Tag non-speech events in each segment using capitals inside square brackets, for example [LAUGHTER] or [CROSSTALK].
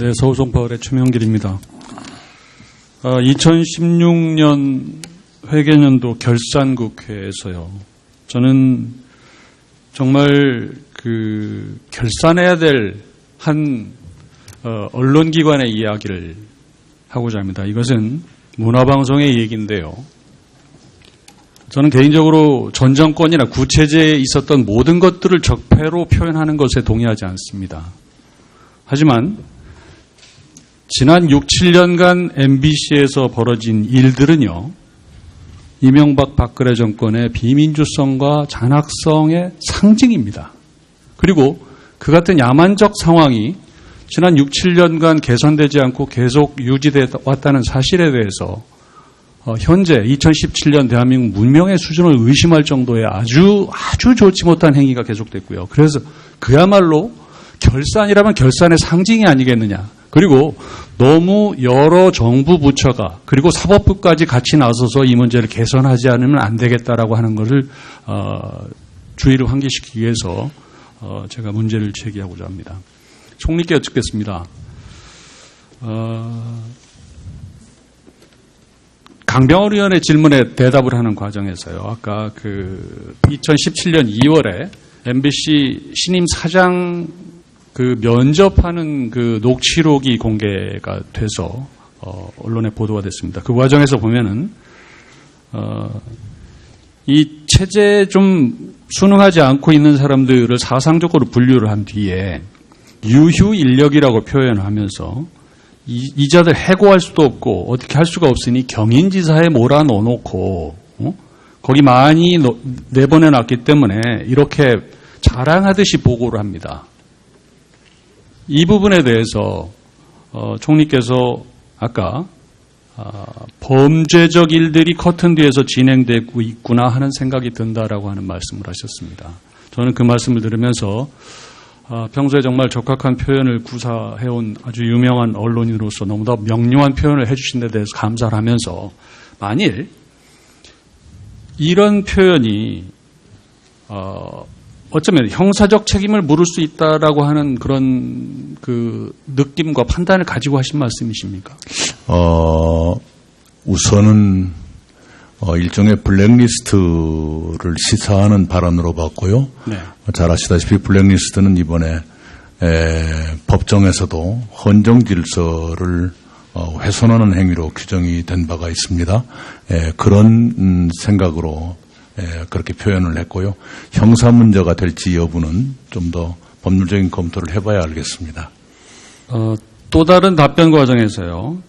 네, 서울송파을의 최명길입니다. 아, 2016년 회계년도 결산국회에서요. 저는 정말 그 결산해야 될한 어, 언론기관의 이야기를 하고자 합니다. 이것은 문화방송의 얘기인데요. 저는 개인적으로 전 정권이나 구체제에 있었던 모든 것들을 적폐로 표현하는 것에 동의하지 않습니다. 하지만 지난 6, 7년간 MBC에서 벌어진 일들은요, 이명박 박근혜 정권의 비민주성과 잔악성의 상징입니다. 그리고 그 같은 야만적 상황이 지난 6, 7년간 개선되지 않고 계속 유지돼 왔다는 사실에 대해서 어, 현재 2017년 대한민국 문명의 수준을 의심할 정도의 아주 아주 좋지 못한 행위가 계속됐고요. 그래서 그야말로 결산이라면 결산의 상징이 아니겠느냐. 그리고 너무 여러 정부 부처가 그리고 사법부까지 같이 나서서 이 문제를 개선하지 않으면 안 되겠다라고 하는 것을 어, 주의를 환기시키기 위해서 어, 제가 문제를 제기하고자 합니다. 총리께 여쭙겠습니다. 어, 강병월 의원의 질문에 대답을 하는 과정에서요. 아까 그 2017년 2월에 MBC 신임 사장 그 면접하는 그 녹취록이 공개가 돼서 어, 언론에 보도가 됐습니다. 그 과정에서 보면은 어, 이 체제에 좀 순응하지 않고 있는 사람들을 사상적으로 분류를 한 뒤에 유휴 인력이라고 표현하면서 이, 이자들 해고할 수도 없고 어떻게 할 수가 없으니 경인지사에 몰아넣어 놓고 어? 거기 많이 노, 내보내 놨기 때문에 이렇게 자랑하듯이 보고를 합니다. 이 부분에 대해서 어, 총리께서 아까 아, 범죄적 일들이 커튼 뒤에서 진행되고 있구나 하는 생각이 든다라고 하는 말씀을 하셨습니다. 저는 그 말씀을 들으면서 아, 평소에 정말 적합한 표현을 구사해온 아주 유명한 언론인으로서 너무나 명료한 표현을 해주신 데 대해서 감사를 하면서 만일 이런 표현이 어, 어쩌면 형사적 책임을 물을 수 있다라고 하는 그런 그 느낌과 판단을 가지고 하신 말씀이십니까? 어, 우선은 어, 일종의 블랙리스트를 시사하는 발언으로 봤고요. 네. 잘 아시다시피 블랙리스트는 이번에 에, 법정에서도 헌정 질서를 어, 훼손하는 행위로 규정이 된 바가 있습니다. 에, 그런 음, 생각으로 에, 그렇게 표현을 했고요. 형사 문제가 될지 여부는 좀 더 법률적인 검토를 해봐야 알겠습니다. 어, 또 다른 답변 과정에서요.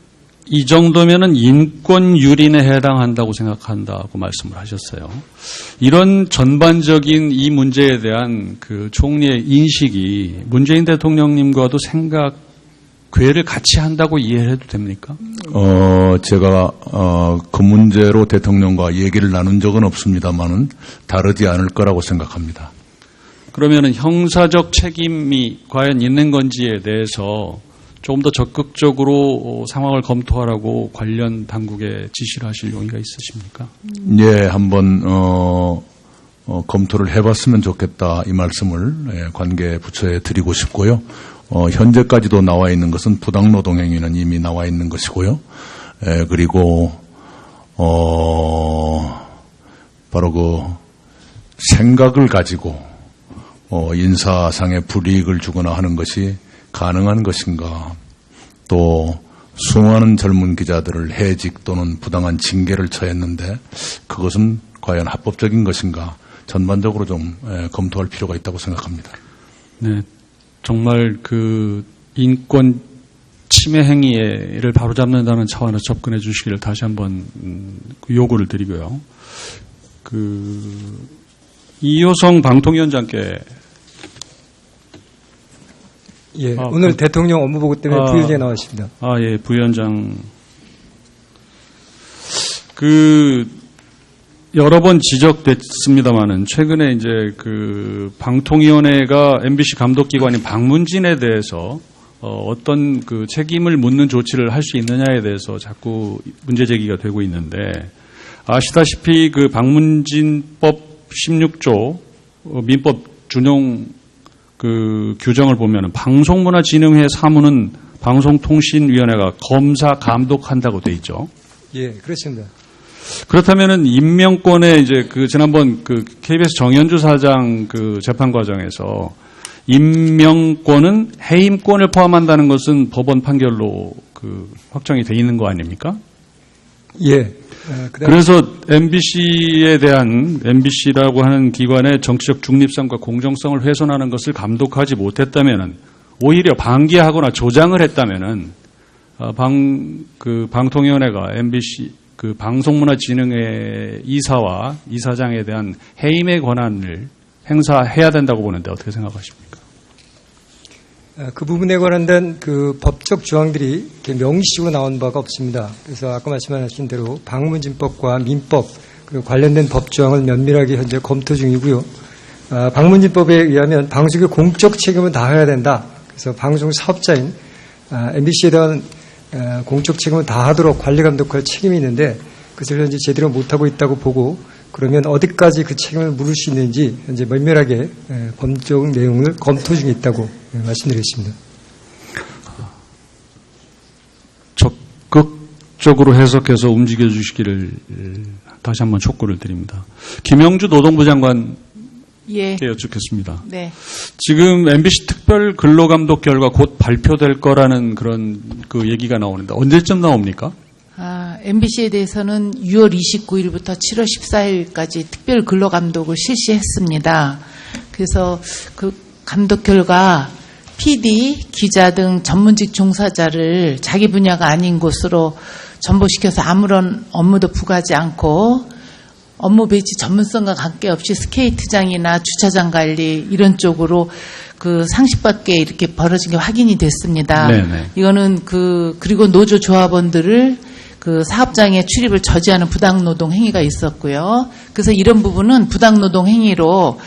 이 정도면은 인권 유린에 해당한다고 생각한다고 말씀을 하셨어요. 이런 전반적인 이 문제에 대한 그 총리의 인식이 문재인 대통령님과도 생각 궤를 같이 한다고 이해해도 됩니까? 어, 제가, 어, 그 문제로 대통령과 얘기를 나눈 적은 없습니다만은 다르지 않을 거라고 생각합니다. 그러면은 형사적 책임이 과연 있는 건지에 대해서 조금 더 적극적으로 상황을 검토하라고 관련 당국에 지시를 하실 용의가 있으십니까? 예, 한번, 어, 어, 검토를 해봤으면 좋겠다 이 말씀을 예, 관계 부처에 드리고 싶고요. 어, 현재까지도 나와 있는 것은 부당노동 행위는 이미 나와 있는 것이고요. 예, 그리고, 어, 바로 그 생각을 가지고 어, 인사상의 불이익을 주거나 하는 것이 가능한 것인가 또 수많은 젊은 기자들을 해직 또는 부당한 징계를 처했는데 그것은 과연 합법적인 것인가 전반적으로 좀 에, 검토할 필요가 있다고 생각합니다. 네, 정말 그 인권 침해 행위를 바로잡는다는 차원에서 접근해 주시기를 다시 한번 음, 요구를 드리고요. 그 이효성 방통위원장께 예, 아, 오늘 그- 대통령 업무보고 때문에 아. 부유제 나왔습니다. 아, 예, 부위원장. 그, 여러 번 지적됐습니다만은, 최근에 이제 그, 방통위원회가 MBC 감독기관인 방문진에 대해서, 어, 떤 그 책임을 묻는 조치를 할 수 있느냐에 대해서 자꾸 문제 제기가 되고 있는데, 아시다시피 그 방문진법 16조, 어, 민법 준용 그 규정을 보면은 방송문화진흥회 사무는 방송통신위원회가 검사 감독한다고 돼 있죠. 예, 그렇습니다. 그렇다면은 임명권에 이제 그 지난번 그 KBS 정현주 사장 그 재판 과정에서 임명권은 해임권을 포함한다는 것은 법원 판결로 그 확정이 돼 있는 거 아닙니까? 예. 어, 그다음 그래서 MBC에 대한 MBC라고 하는 기관의 정치적 중립성과 공정성을 훼손하는 것을 감독하지 못했다면은 오히려 방기하거나 조장을 했다면은 어, 방, 그 방통위원회가 MBC 그 방송문화진흥회 이사와 이사장에 대한 해임의 권한을 행사해야 된다고 보는데 어떻게 생각하십니까? 어, 그 부분에 관한 그 법적 조항들이 명시적으로 나온 바가 없습니다. 그래서 아까 말씀하신 대로 방문진법과 민법 그리고 관련된 법 조항을 면밀하게 현재 검토 중이고요. 아, 방문진법에 의하면 방송의 공적 책임은 다해야 된다. 그래서 방송 사업자인 아, MBC에 대한 아, 공적 책임을 다하도록 관리 감독할 책임이 있는데 그것을 현재 제대로 못하고 있다고 보고 그러면 어디까지 그 책임을 물을 수 있는지 현재 면밀하게 에, 법적 내용을 검토 중에 있다고 에, 말씀드리겠습니다. 적극적으로 해석해서 움직여 주시기를 다시 한번 촉구를 드립니다. 김영주 노동부 장관 께 예. 여쭙겠습니다. 네. 지금 MBC 특별 근로감독 결과 곧 발표될 거라는 그런 그 얘기가 나오는데 언제쯤 나옵니까? 아, MBC에 대해서는 6월 29일부터 7월 14일까지 특별 근로 감독을 실시했습니다. 그래서 그 감독 결과 PD, 기자 등 전문직 종사자를 자기 분야가 아닌 곳으로 전보시켜서 아무런 업무도 부과하지 않고 업무 배치 전문성과 관계없이 스케이트장이나 주차장 관리 이런 쪽으로 그 상식밖에 이렇게 벌어진 게 확인이 됐습니다. 네네. 이거는 그 그리고 노조 조합원들을 그 사업장에 출입을 저지하는 부당노동 행위가 있었고요. 그래서 이런 부분은 부당노동 행위로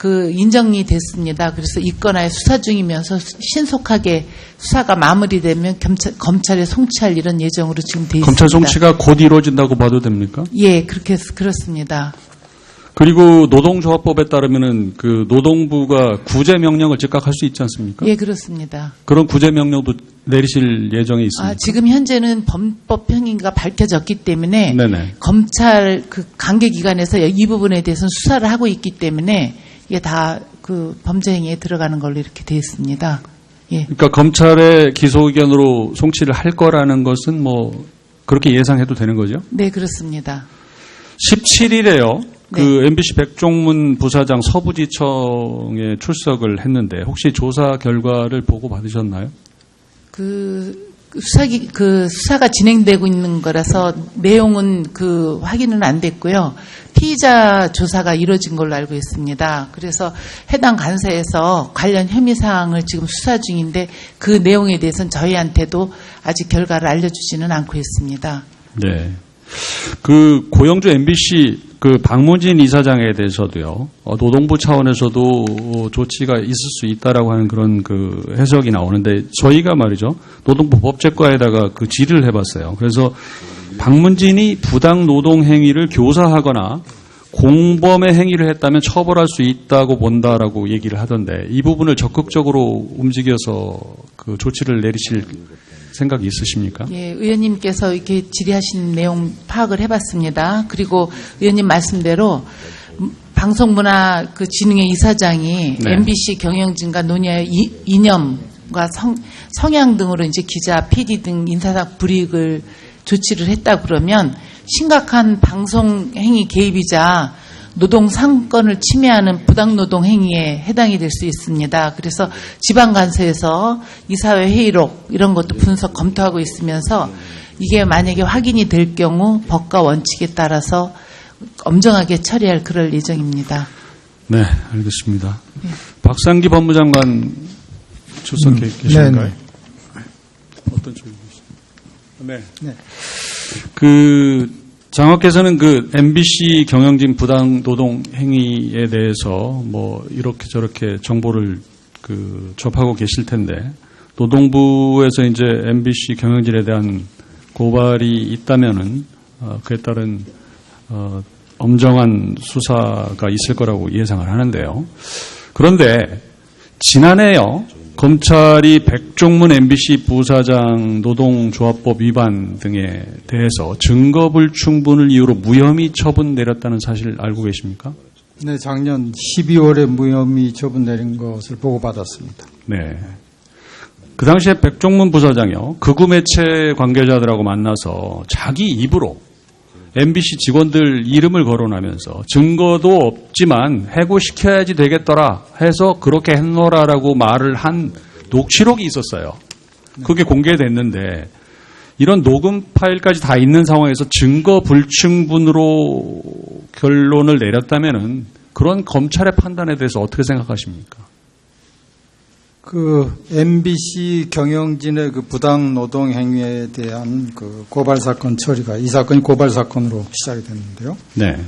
그 인정이 됐습니다. 그래서 이 건하에 수사 중이면서 신속하게 수사가 마무리되면 검찰, 검찰에 송치할 이런 예정으로 지금 돼 있습니다. 검찰 송치가 곧 이루어진다고 봐도 됩니까? 예, 그렇게 그렇습니다. 그리고 노동조합법에 따르면은 그 노동부가 구제 명령을 즉각할 수 있지 않습니까? 예, 그렇습니다. 그런 구제 명령도 내리실 예정이 있습니까? 아, 지금 현재는 범법 행위가 밝혀졌기 때문에 네네. 검찰 그 관계 기관에서 이 부분에 대해서는 수사를 하고 있기 때문에 이게 다 그 범죄 행위에 들어가는 걸로 이렇게 되어 있습니다. 예. 그러니까 검찰의 기소 의견으로 송치를 할 거라는 것은 뭐 그렇게 예상해도 되는 거죠? 네, 그렇습니다. 17일에요. 그 네. MBC 백종문 부사장 서부지청에 출석을 했는데 혹시 조사 결과를 보고 받으셨나요? 그 수사기 그 수사가 진행되고 있는 거라서 내용은 그 확인은 안 됐고요. 피의자 조사가 이루어진 걸로 알고 있습니다. 그래서 해당 간사에서 관련 혐의 사항을 지금 수사 중인데 그 내용에 대해서는 저희한테도 아직 결과를 알려주지는 않고 있습니다. 네. 그 고영주 MBC 그 박문진 이사장에 대해서도요. 어, 노동부 차원에서도 어, 조치가 있을 수 있다라고 하는 그런 그 해석이 나오는데 저희가 말이죠. 노동부 법제과에다가 그 질의를 해봤어요. 그래서 박문진이 부당 노동 행위를 교사하거나 공범의 행위를 했다면 처벌할 수 있다고 본다라고 얘기를 하던데 이 부분을 적극적으로 움직여서 그 조치를 내리실 생각이 있으십니까? 예, 의원님께서 이렇게 질의하신 내용 파악을 해봤습니다. 그리고 의원님 말씀대로 음, 방송문화 그 진흥회 이사장이 네. MBC 경영진과 논의하여 이, 이념과 성, 성향 등으로 이제 기자, PD 등 인사상 불이익을 조치를 했다 그러면 심각한 방송 행위 개입이자 노동 상권을 침해하는 부당노동 행위에 해당이 될 수 있습니다. 그래서 지방간서에서 이사회 회의록 이런 것도 분석 검토하고 있으면서 이게 만약에 확인이 될 경우 법과 원칙에 따라서 엄정하게 처리할 그럴 예정입니다. 네, 알겠습니다. 박상기 법무장관 출석해 계신가요? 네, 어떤 쪽이시죠? 네. 그 장학께서는 그 MBC 경영진 부당 노동 행위에 대해서 뭐 이렇게 저렇게 정보를 그 접하고 계실 텐데 노동부에서 이제 MBC 경영진에 대한 고발이 있다면은 어, 그에 따른 어, 엄정한 수사가 있을 거라고 예상을 하는데요. 그런데 지난해요 검찰이 백종문 MBC 부사장 노동조합법 위반 등에 대해서 증거불충분을 이유로 무혐의 처분 내렸다는 사실 알고 계십니까? 네, 작년 12월에 무혐의 처분 내린 것을 보고받았습니다. 네. 그 당시에 백종문 부사장이요. 극우 매체 관계자들하고 만나서 자기 입으로 MBC 직원들 이름을 거론하면서 증거도 없지만 해고시켜야지 되겠더라 해서 그렇게 했노라라고 말을 한 녹취록이 있었어요. 그게 공개됐는데 이런 녹음 파일까지 다 있는 상황에서 증거 불충분으로 결론을 내렸다면은 그런 검찰의 판단에 대해서 어떻게 생각하십니까? 그 MBC 경영진의 그 부당 노동 행위에 대한 그 고발 사건 처리가 이 사건이 고발 사건으로 시작이 됐는데요. 네.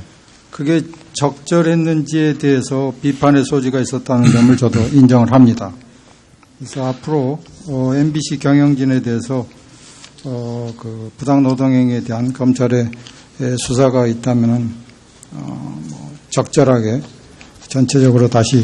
그게 적절했는지에 대해서 비판의 소지가 있었다는 점을 저도 [LAUGHS] 인정을 합니다. 그래서 앞으로 어, MBC 경영진에 대해서 어, 그 부당 노동 행위에 대한 검찰의 에, 수사가 있다면은 어, 뭐 적절하게 전체적으로 다시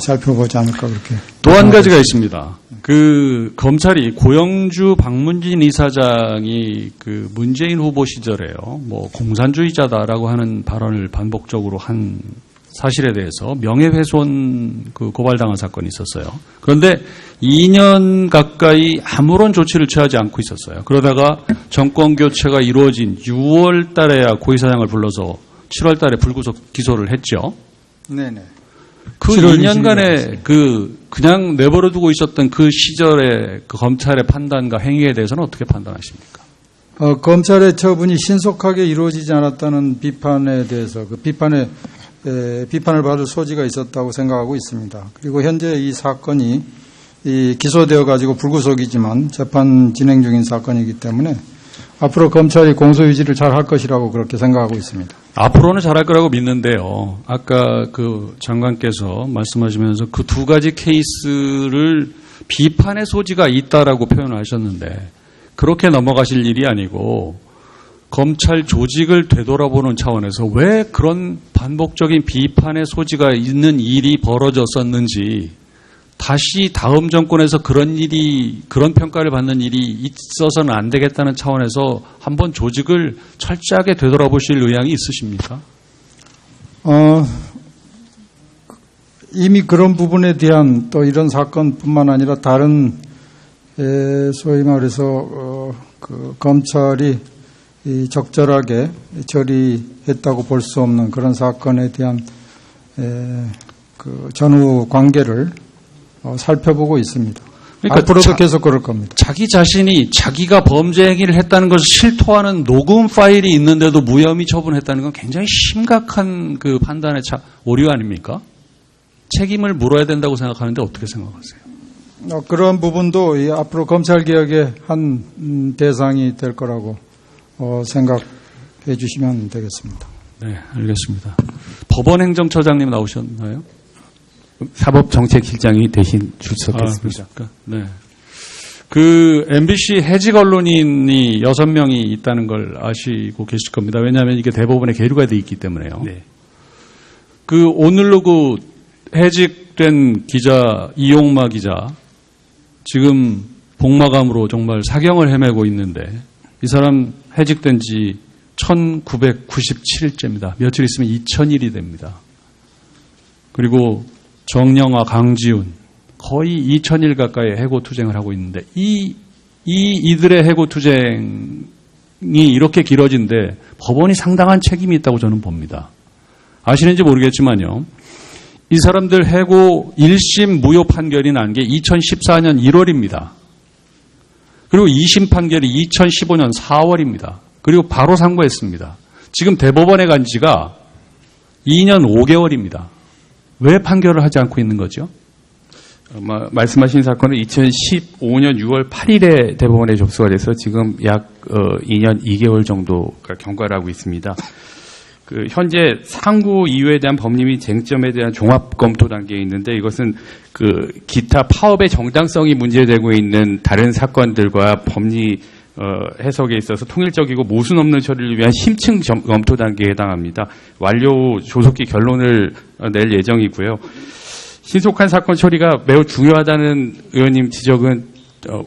살펴보지 않을까 그렇게 또 한 가지가 있습니다. 그 검찰이 고영주 박문진 이사장이 그 문재인 후보 시절에요. 뭐 공산주의자다라고 하는 발언을 반복적으로 한 사실에 대해서 명예훼손 그 고발당한 사건이 있었어요. 그런데 2년 가까이 아무런 조치를 취하지 않고 있었어요. 그러다가 정권 교체가 이루어진 6월 달에야 고 이사장을 불러서 7월 달에 불구속 기소를 했죠. 네네. 그 7월 2년간의 그 그냥 내버려 두고 있었던 그 시절의 그 검찰의 판단과 행위에 대해서는 어떻게 판단하십니까? 어, 검찰의 처분이 신속하게 이루어지지 않았다는 비판에 대해서 그 비판에 에, 비판을 받을 소지가 있었다고 생각하고 있습니다. 그리고 현재 이 사건이 이 기소되어 가지고 불구속이지만 재판 진행 중인 사건이기 때문에 앞으로 검찰이 공소 유지를 잘 할 것이라고 그렇게 생각하고 있습니다. 앞으로는 잘할 거라고 믿는데요. 아까 그 장관께서 말씀하시면서 그 두 가지 케이스를 비판의 소지가 있다라고 표현하셨는데 그렇게 넘어가실 일이 아니고 검찰 조직을 되돌아보는 차원에서 왜 그런 반복적인 비판의 소지가 있는 일이 벌어졌었는지 다시 다음 정권에서 그런 일이 그런 평가를 받는 일이 있어서는 안 되겠다는 차원에서 한번 조직을 철저하게 되돌아보실 의향이 있으십니까? 어, 이미 그런 부분에 대한 또 이런 사건뿐만 아니라 다른 에, 소위 말해서 어, 그 검찰이 이 적절하게 처리했다고 볼 수 없는 그런 사건에 대한 에, 그 전후 관계를 어, 살펴보고 있습니다. 그러니까 앞으로도 자- 계속 그럴 겁니다. 자기 자신이 자기가 범죄 행위를 했다는 것을 실토하는 녹음 파일이 있는데도 무혐의 처분했다는 건 굉장히 심각한 그 판단의 차, 오류 아닙니까? 책임을 물어야 된다고 생각하는데 어떻게 생각하세요? 어, 그런 부분도 이 앞으로 검찰 개혁의 한 음, 대상이 될 거라고 어, 생각해 주시면 되겠습니다. 네, 알겠습니다. 법원 행정처장님 나오셨나요? 사법정책실장이 대신 출석했습니다. 그렇습니까? 네. 그 MBC 해직 언론인이 여섯 명이 있다는 걸 아시고 계실 겁니다. 왜냐하면 이게 대법원에 계류가 돼 있기 때문에요. 네. 그 오늘로 그 해직된 기자 이용마 기자 지금 복마감으로 정말 사경을 헤매고 있는데 이 사람 해직된 지 1997일째입니다. 며칠 있으면 2000일이 됩니다. 그리고 정영아, 강지훈 거의 2000일 가까이 해고 투쟁을 하고 있는데 이, 이 이들의 해고 투쟁이 이렇게 길어진데 법원이 상당한 책임이 있다고 저는 봅니다. 아시는지 모르겠지만요. 이 사람들 해고 1심 무효 판결이 난 게 2014년 1월입니다. 그리고 2심 판결이 2015년 4월입니다. 그리고 바로 상고했습니다. 지금 대법원에 간 지가 2년 5개월입니다. 왜 판결을 하지 않고 있는 거죠? 어, 마- 말씀하신 사건은 2015년 6월 8일에 대법원에 접수가 돼서 지금 약 어, 2년 2개월 정도가 경과를 하고 있습니다. 그 현재 상고 이유에 대한 법리 및 쟁점에 대한 종합 검토 단계에 있는데 이것은 그 기타 파업의 정당성이 문제되고 있는 다른 사건들과 법리 어, 해석에 있어서 통일적이고 모순 없는 처리를 위한 심층 점- 검토 단계에 해당합니다. 완료 후 조속히 결론을 어, 낼 예정이고요. 신속한 사건 처리가 매우 중요하다는 의원님 지적은 어,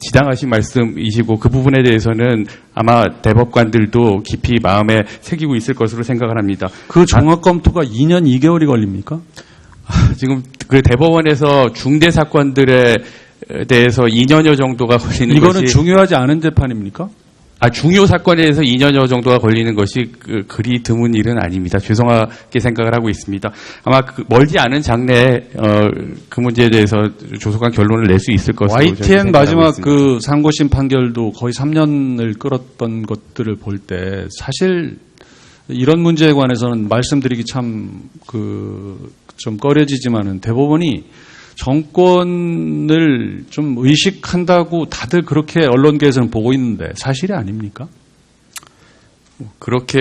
지당하신 말씀이시고 그 부분에 대해서는 아마 대법관들도 깊이 마음에 새기고 있을 것으로 생각을 합니다. 그 종합 검토가 2년 2개월이 걸립니까? 지금 그 대법원에서 중대 사건들에 대해서 2년여 정도가 걸리는 이거는 것이 중요하지 않은 재판입니까? 아, 중요 사건에 대해서 2년여 정도가 걸리는 것이 그, 그리 드문 일은 아닙니다. 죄송하게 생각을 하고 있습니다. 아마 그 멀지 않은 장래에 어, 그 문제에 대해서 조속한 결론을 낼 수 있을 것으로 YTN 마지막. 그 상고심 판결도 거의 3년을 끌었던 것들을 볼 때 사실 이런 문제에 관해서는 말씀드리기 참 그 좀 꺼려지지만은 대법원이 정권을 좀 의식한다고 다들 그렇게 언론계에서는 보고 있는데 사실이 아닙니까? 그렇게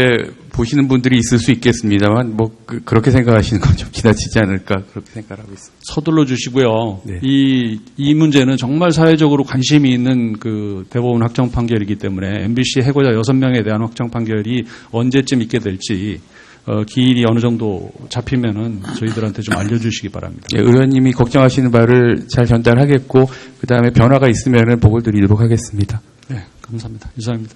보시는 분들이 있을 수 있겠습니다만 뭐 그, 렇게 생각하시는 건 좀 지나치지 않을까 그렇게 생각하고 있습니다. 서둘러 주시고요. 네. 이, 이 문제는 정말 사회적으로 관심이 있는 그 대법원 확정 판결이기 때문에 MBC 해고자 6명에 대한 확정 판결이 언제쯤 있게 될지 어, 기일이 어느 정도 잡히면은 저희들한테 좀 알려주시기 바랍니다. 예, 의원님이 걱정하시는 바를 잘 전달하겠고 그 다음에 변화가 있으면은 보고를 드리도록 하겠습니다. 네, 감사합니다. 이상입니다.